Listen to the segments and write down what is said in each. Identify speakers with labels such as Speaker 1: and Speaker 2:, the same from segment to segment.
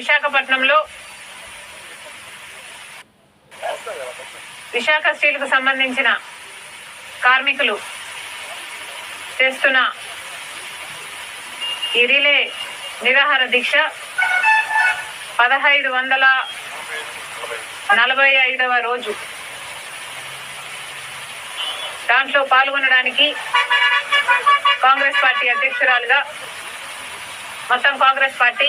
Speaker 1: విశాఖపట్నంలో విశాఖ స్టీల్కు సంబంధించిన కార్మికులు చేస్తున్న ఈ రిలే నిరాహార దీక్ష పదహైదు వందల నలభై ఐదవ రోజు. దాంట్లో పాల్గొనడానికి కాంగ్రెస్ పార్టీ అధ్యక్షురాలుగా మొత్తం కాంగ్రెస్ పార్టీ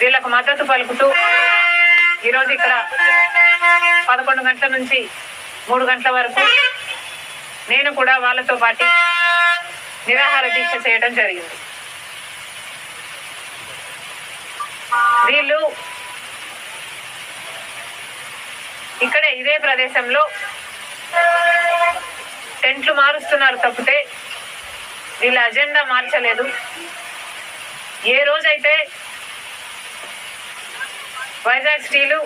Speaker 1: వీళ్ళకు మద్దతు పలుకుతూ ఈరోజు ఇక్కడ పదకొండు గంటల నుంచి మూడు గంటల వరకు నేను కూడా వాళ్ళతో పాటు నిరాహార దీక్ష చేయడం జరిగింది. వీళ్ళు ఇక్కడే ఇదే ప్రదేశంలో టెంట్లు మారుస్తున్నారు తప్పితే వీళ్ళ అజెండా మార్చలేదు. ఏ రోజైతే వైజాగ్ స్టీలు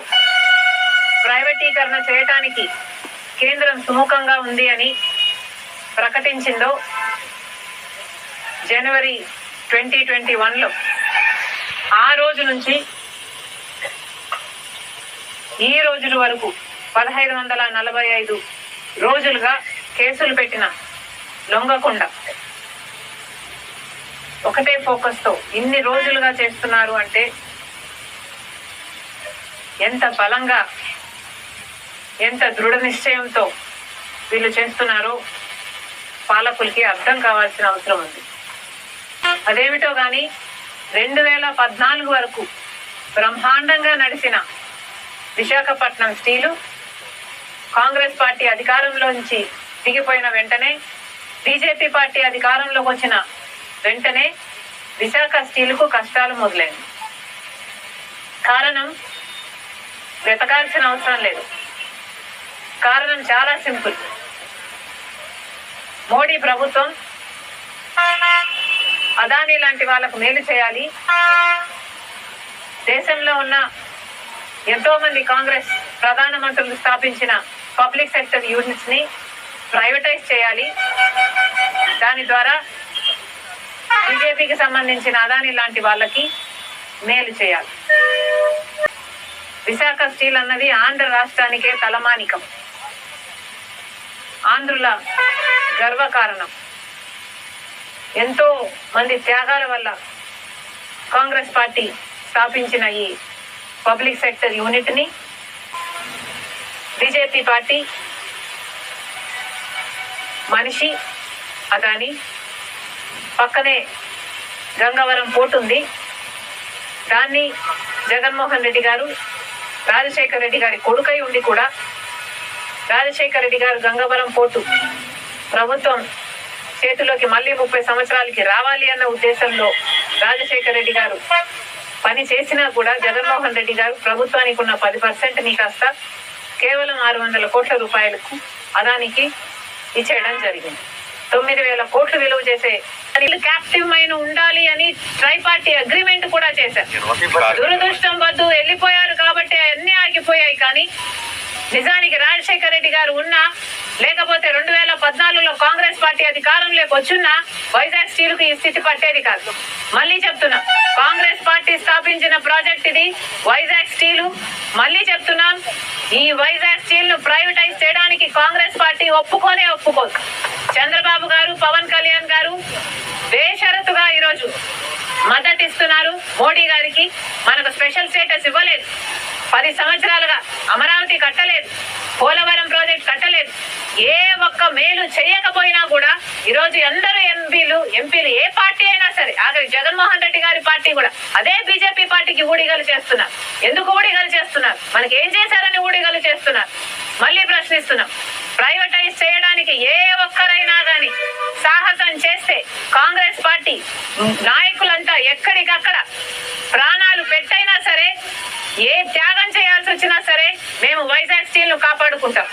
Speaker 1: ప్రైవేటీకరణ చేయటానికి కేంద్రం సుముఖంగా ఉంది అని ప్రకటించిందో జనవరి ట్వంటీ ట్వంటీ వన్లో. ఆ రోజు నుంచి ఈ రోజుల వరకు పదహైదు వందల నలభై ఐదు రోజులుగా కేసులు పెట్టిన లొంగకుండా. ఒకటే ఫోకస్తో ఇన్ని రోజులుగా చేస్తున్నారు అంటే ఎంత బలంగా ఎంత దృఢ నిశ్చయంతో వీళ్ళు చేస్తున్నారో పాలకులకి అర్థం కావాల్సిన అవసరం ఉంది. అదేమిటో కానీ రెండు వేల పద్నాలుగు వరకు బ్రహ్మాండంగా నడిచిన విశాఖపట్నం స్టీలు కాంగ్రెస్ పార్టీ అధికారంలోంచి దిగిపోయిన వెంటనే బీజేపీ పార్టీ అధికారంలోకి వచ్చిన వెంటనే విశాఖ స్టీల్కు కష్టాలు మొదలైంది. కారణం వెతకాల్సిన అవసరం లేదు. కారణం చాలా సింపుల్. మోడీ ప్రభుత్వం అదానీ లాంటి వాళ్ళకు మేలు చేయాలి. దేశంలో ఉన్న ఎంతో మంది కాంగ్రెస్ ప్రధానమంత్రులు స్థాపించిన పబ్లిక్ సెక్టర్ యూనిట్స్ని ప్రైవేటైజ్ చేయాలి. దాని ద్వారా బీజేపీకి సంబంధించిన అదాని లాంటి వాళ్ళకి మేలు చేయాలి. విశాఖ స్టీల్ అన్నది ఆంధ్ర రాష్ట్రానికే తలమానికం. ఆంధ్రుల గర్వకారణం. ఎంతో మంది త్యాగాల వల్ల కాంగ్రెస్ పార్టీ స్థాపించిన ఈ పబ్లిక్ సెక్టర్ యూనిట్ని బీజేపీ పార్టీ మనిషి అదాని పక్కనే గంగవరం పోర్టు ఉంది. దాన్ని జగన్మోహన్ రెడ్డి గారు రాజశేఖర్ రెడ్డి గారి కొడుకై ఉండి కూడా రాజశేఖర్ రెడ్డి గారు గంగవరం పోర్టు ప్రభుత్వం చేతిలోకి మళ్ళీ ముప్పై సంవత్సరాలకి రావాలి అన్న ఉద్దేశంలో రాజశేఖర్ రెడ్డి గారు పని చేసినా కూడా జగన్మోహన్ రెడ్డి గారు ప్రభుత్వానికి ఉన్న పది పర్సెంట్ని కాస్త కేవలం ఆరు వందల కోట్ల రూపాయలకు అదానికి ఇచ్చేయడం జరిగింది. తొమ్మిది వేల కోట్లు విలువ చేసే క్యాప్టివ్ మైన ఉండాలి ట్రై పార్టీ అగ్రిమెంట్ కూడా చేశారు. దురదృష్టం వద్దు వెళ్ళిపోయారు కాబట్టి అన్ని ఆగిపోయాయి కానీ నిజానికి రాజశేఖర రెడ్డి గారు ఉన్నా లేకపోతే రెండు వేల పద్నాలుగులో కాంగ్రెస్ పార్టీ అధికారంలోకి వచ్చున్నా వైజాగ్ స్టీల్కు ఈ స్థితి పట్టేది కాదు. మళ్ళీ చెప్తున్నా కాంగ్రెస్ పార్టీ స్థాపించిన ప్రాజెక్ట్ ఇది వైజాగ్ స్టీల్. మళ్ళీ చెప్తున్నాం ఈ వైజాగ్ స్టీల్ను ప్రైవేటైజ్ చేయడానికి కాంగ్రెస్ పార్టీ ఒప్పుకోనే ఒప్పుకోదు చంద్రబాబు గారు పవన్ కళ్యాణ్ గారు బేషరతుగా ఈరోజు మద్దతు ఇస్తున్నారు మోడీ గారికి మనకు స్పెషల్ స్టేటస్ ఇవ్వలేదు. పది సంవత్సరాలుగా అమరావతి కట్టలేదు. పోలవరం ప్రాజెక్ట్ కట్టలేదు. ఏ ఒక్క మేలు చేయకపోయినా కూడా ఈరోజు అందరూ ఎంపీలు ఎంపీలు ఏ పార్టీ అయినా సరే ఆఖరి జగన్మోహన్ రెడ్డి గారి పార్టీ కూడా అదే బీజేపీ పార్టీకి ఊడిగలు చేస్తున్నారు. ఎందుకు ఊడిగలు చేస్తున్నారు? మనకి ఏం చేశారని ఊడిగలు చేస్తున్నారు? మళ్ళీ ప్రశ్నిస్తున్నాం. ప్రైవేటైజ్ చేయడానికి ఏ ఒక్కరైనా గాని సాహసం చేస్తే కాంగ్రెస్ పార్టీ నాయకులంతా ఎక్కడికక్కడ ప్రాణాలు పెట్టైనా సరే ఏ త్యాగం చేయాల్సి వచ్చినా సరే మేము వైజాగ్ స్టీల్ను కాపాడుకుంటాం.